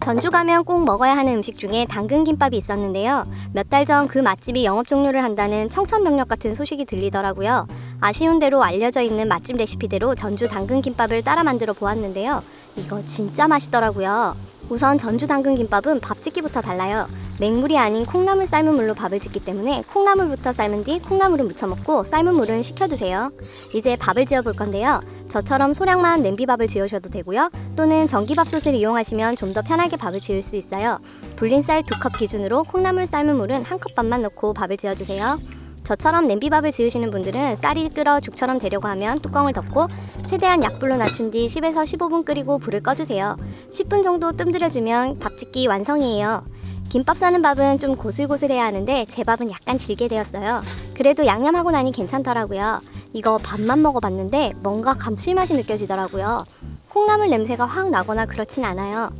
전주 가면 꼭 먹어야 하는 음식 중에 당근 김밥이 있었는데요. 몇 달 전 그 맛집이 영업 종료를 한다는 청천벽력 같은 소식이 들리더라고요. 아쉬운 대로 알려져 있는 맛집 레시피대로 전주 당근 김밥을 따라 만들어 보았는데요. 이거 진짜 맛있더라고요. 우선 전주 당근 김밥은 밥 짓기부터 달라요. 맹물이 아닌 콩나물 삶은 물로 밥을 짓기 때문에 콩나물부터 삶은 뒤 콩나물을 무쳐 먹고 삶은 물은 식혀두세요. 이제 밥을 지어 볼 건데요. 저처럼 소량만 냄비밥을 지으셔도 되고요. 또는 전기밥솥을 이용하시면 좀 더 편하게 밥을 지을 수 있어요. 불린 쌀 두 컵 기준으로 콩나물 삶은 물은 한 컵 반만 넣고 밥을 지어주세요. 저처럼 냄비밥을 지으시는 분들은 쌀이 끓어 죽처럼 되려고 하면 뚜껑을 덮고 최대한 약불로 낮춘 뒤 10에서 15분 끓이고 불을 꺼주세요. 10분 정도 뜸들여주면 밥 짓기 완성이에요. 김밥 싸는 밥은 좀 고슬고슬해야 하는데 제 밥은 약간 질게 되었어요. 그래도 양념하고 나니 괜찮더라고요. 이거 밥만 먹어봤는데 뭔가 감칠맛이 느껴지더라고요. 콩나물 냄새가 확 나거나 그렇진 않아요.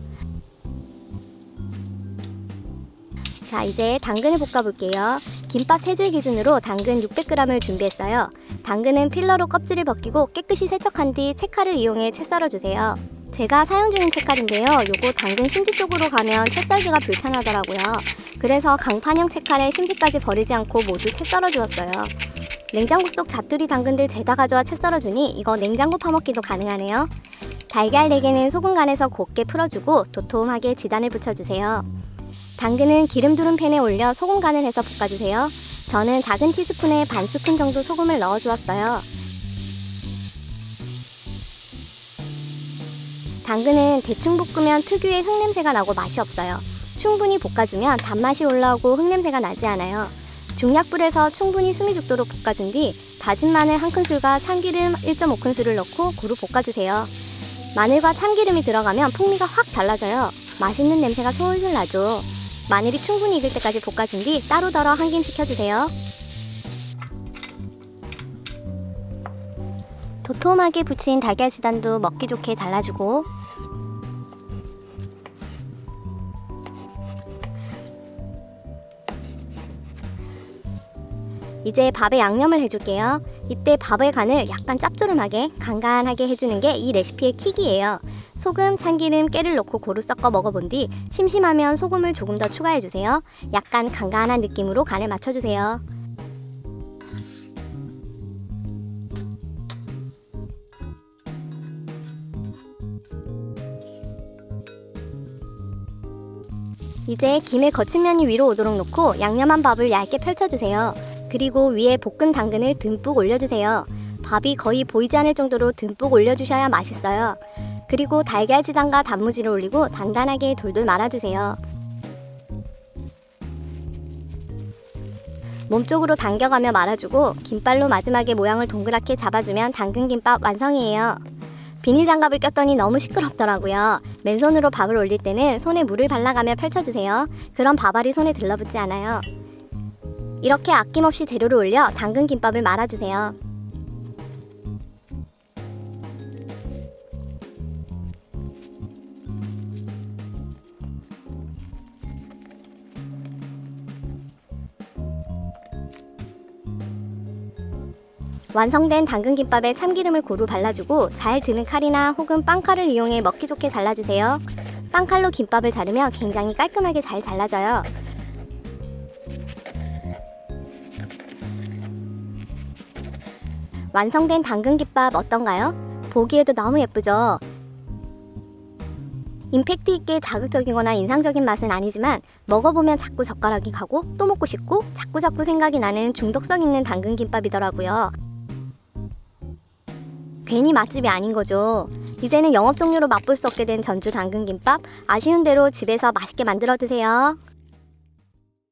자, 이제 당근을 볶아볼게요. 김밥 세줄 기준으로 당근 600g을 준비했어요. 당근은 필러로 껍질을 벗기고 깨끗이 세척한 뒤 채칼을 이용해 채 썰어주세요. 제가 사용 중인 채칼인데요. 요거 당근 심지 쪽으로 가면 채 썰기가 불편하더라고요. 그래서 강판형 채칼에 심지까지 버리지 않고 모두 채 썰어주었어요. 냉장고 속 자투리 당근들 죄다 가져와 채 썰어주니 이거 냉장고 파먹기도 가능하네요. 달걀 4개는 소금 간에서 곱게 풀어주고 도톰하게 지단을 붙여주세요. 당근은 기름 두른 팬에 올려 소금 간을 해서 볶아주세요. 저는 작은 티스푼에 반 스푼 정도 소금을 넣어 주었어요. 당근은 대충 볶으면 특유의 흙냄새가 나고 맛이 없어요. 충분히 볶아주면 단맛이 올라오고 흙냄새가 나지 않아요. 중약불에서 충분히 숨이 죽도록 볶아준 뒤 다진 마늘 한 큰술과 참기름 1.5큰술을 넣고 고루 볶아주세요. 마늘과 참기름이 들어가면 풍미가 확 달라져요. 맛있는 냄새가 솔솔 나죠. 마늘이 충분히 익을 때까지 볶아준 뒤 따로 덜어 한 김 식혀주세요. 도톰하게 부친 달걀 지단도 먹기 좋게 잘라주고 이제 밥에 양념을 해줄게요. 이때 밥의 간을 약간 짭조름하게 간간하게 해주는 게 이 레시피의 킥이에요. 소금, 참기름, 깨를 넣고 고루 섞어 먹어본 뒤 심심하면 소금을 조금 더 추가해주세요. 약간 간간한 느낌으로 간을 맞춰주세요. 이제 김에 거친 면이 위로 오도록 놓고 양념한 밥을 얇게 펼쳐주세요. 그리고 위에 볶은 당근을 듬뿍 올려주세요. 밥이 거의 보이지 않을 정도로 듬뿍 올려주셔야 맛있어요. 그리고 달걀 지단과 단무지를 올리고 단단하게 돌돌 말아주세요. 몸쪽으로 당겨가며 말아주고 김발로 마지막에 모양을 동그랗게 잡아주면 당근 김밥 완성이에요. 비닐 장갑을 꼈더니 너무 시끄럽더라고요. 맨손으로 밥을 올릴 때는 손에 물을 발라가며 펼쳐주세요. 그럼 밥알이 손에 들러붙지 않아요. 이렇게 아낌없이 재료를 올려 당근 김밥을 말아주세요. 완성된 당근김밥에 참기름을 고루 발라주고 잘 드는 칼이나 혹은 빵칼을 이용해 먹기 좋게 잘라주세요. 빵칼로 김밥을 자르면 굉장히 깔끔하게 잘 잘라져요. 완성된 당근김밥 어떤가요? 보기에도 너무 예쁘죠? 임팩트 있게 자극적이거나 인상적인 맛은 아니지만 먹어보면 자꾸 젓가락이 가고 또 먹고 싶고 자꾸 자꾸 생각이 나는 중독성 있는 당근김밥이더라고요. 괜히 맛집이 아닌 거죠. 이제는 영업 종료로 맛볼 수 없게 된 전주 당근김밥 아쉬운 대로 집에서 맛있게 만들어 드세요.